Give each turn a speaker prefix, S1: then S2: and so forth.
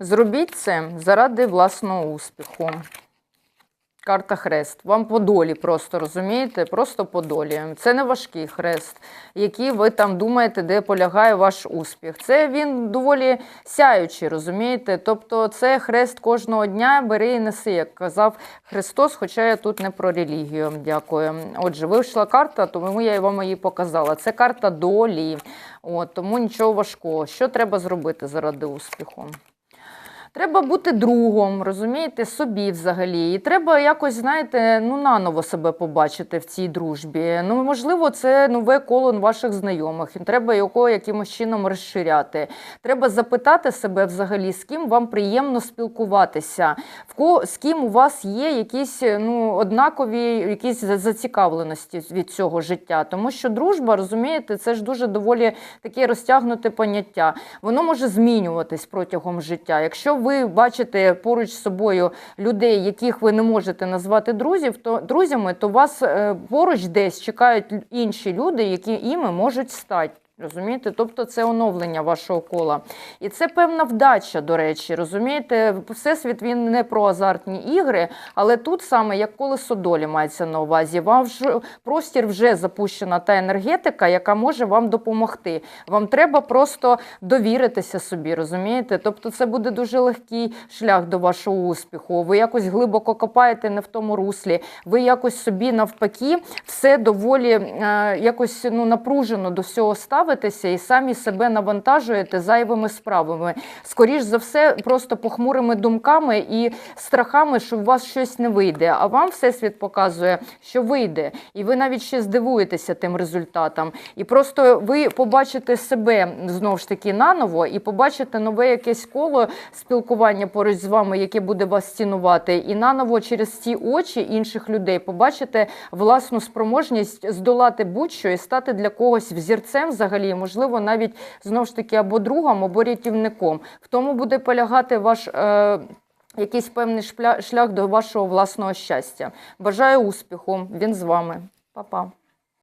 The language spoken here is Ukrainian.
S1: Зробіть це заради власного успіху. Карта хрест. Вам по долі просто розумієте? Просто по долі. Це не важкий хрест, який ви там думаєте, де полягає ваш успіх. Це він доволі сяючий, розумієте? Тобто це хрест кожного дня бери і неси, як казав Христос, хоча я тут не про релігію. Дякую. Отже, вийшла карта, тому я вам її показала. Це карта долі. От, тому нічого важкого. Що треба зробити заради успіху? Треба бути другом, розумієте, собі взагалі. І треба якось, знаєте, ну наново себе побачити в цій дружбі. Ну, можливо, це нове коло ваших знайомих. Треба його якимось чином розширяти. Треба запитати себе взагалі, з ким вам приємно спілкуватися, в ко з ким у вас є якісь ну, однакові якісь зацікавленості від цього життя. Тому що дружба, розумієте, це ж дуже доволі таке розтягнуте поняття. Воно може змінюватись протягом життя. Якщо ви бачите поруч з собою людей, яких ви не можете назвати друзів, то друзями, то вас е, поруч десь чекають інші люди, які іми можуть стати. Розумієте? Тобто це оновлення вашого кола. І це певна вдача, до речі. Розумієте, всесвіт він не про азартні ігри, але тут саме як колесо долі мається на увазі. Вам ж простір вже запущена та енергетика, яка може вам допомогти. Вам треба просто довіритися собі, розумієте? Тобто, це буде дуже легкий шлях до вашого успіху. Ви якось глибоко копаєте не в тому руслі. Ви якось собі навпаки все доволі е, якось ну напружено до всього ставитеся і самі себе навантажуєте зайвими справами. Скоріш за все, просто похмурими думками і страхами, що у вас щось не вийде. А вам всесвіт показує, що вийде, і ви навіть ще здивуєтеся тим результатом. І просто ви побачите себе знову ж таки наново, і побачите нове якесь коло спілкування поруч з вами, яке буде вас цінувати, і наново через ці очі інших людей побачите власну спроможність здолати будь-що і стати для когось взірцем взагалі, можливо, навіть знову ж таки або другом, або рятівником. В тому буде полягати ваш. Е- Якийсь певний шлях до вашого власного щастя. Бажаю успіху. Він з вами. Па-па.